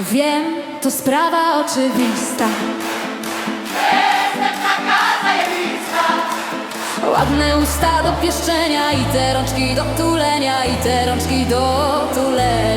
Wiem, to sprawa oczywista. Ładne usta do pieszczenia I te rączki do tulenia I te rączki do tulenia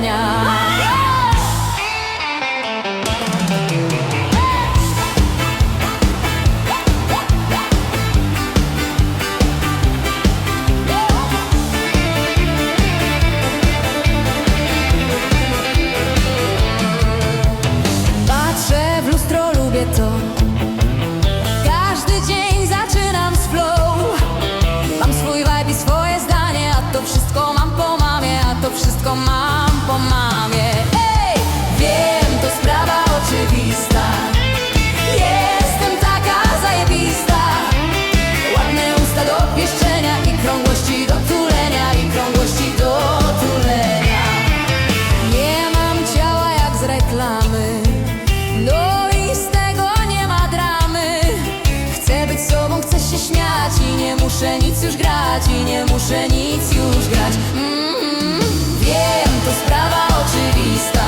muszę nic już grać I nie muszę nic już grać. Mm Wiem, to sprawa oczywista.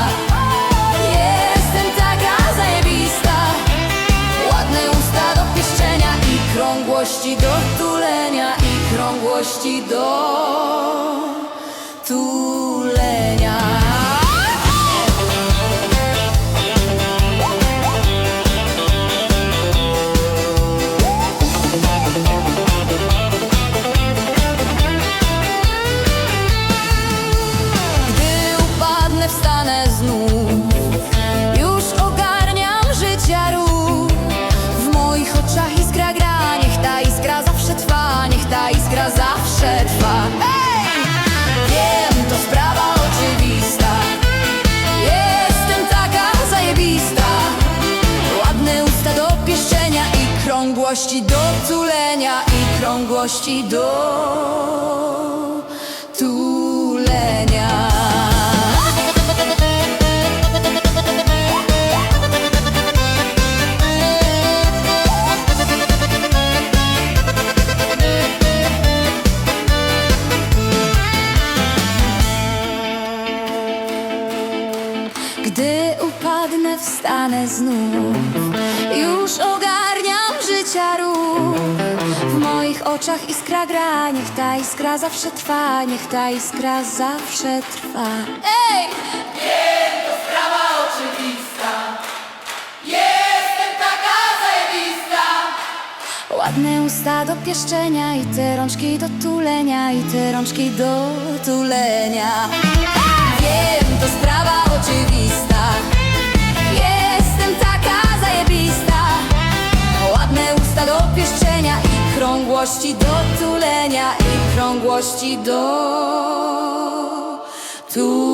Jestem taka zajebista. Ładne usta do pieszczenia I krągłości do tulenia I krągłości do tulenia I krągłości do tulenia I krągłości do tulenia Gdy upadnę, wstanę znów oczach iskra gra Niech ta iskra zawsze trwa Niech ta iskra zawsze trwa Ej! Sprawa oczywista. Jestem taka zajebista. Ładne usta do pieszczenia I te rączki do tulenia I te rączki do tulenia Wiem, to sprawa I krągłości do tulenia I krągłości do tulenia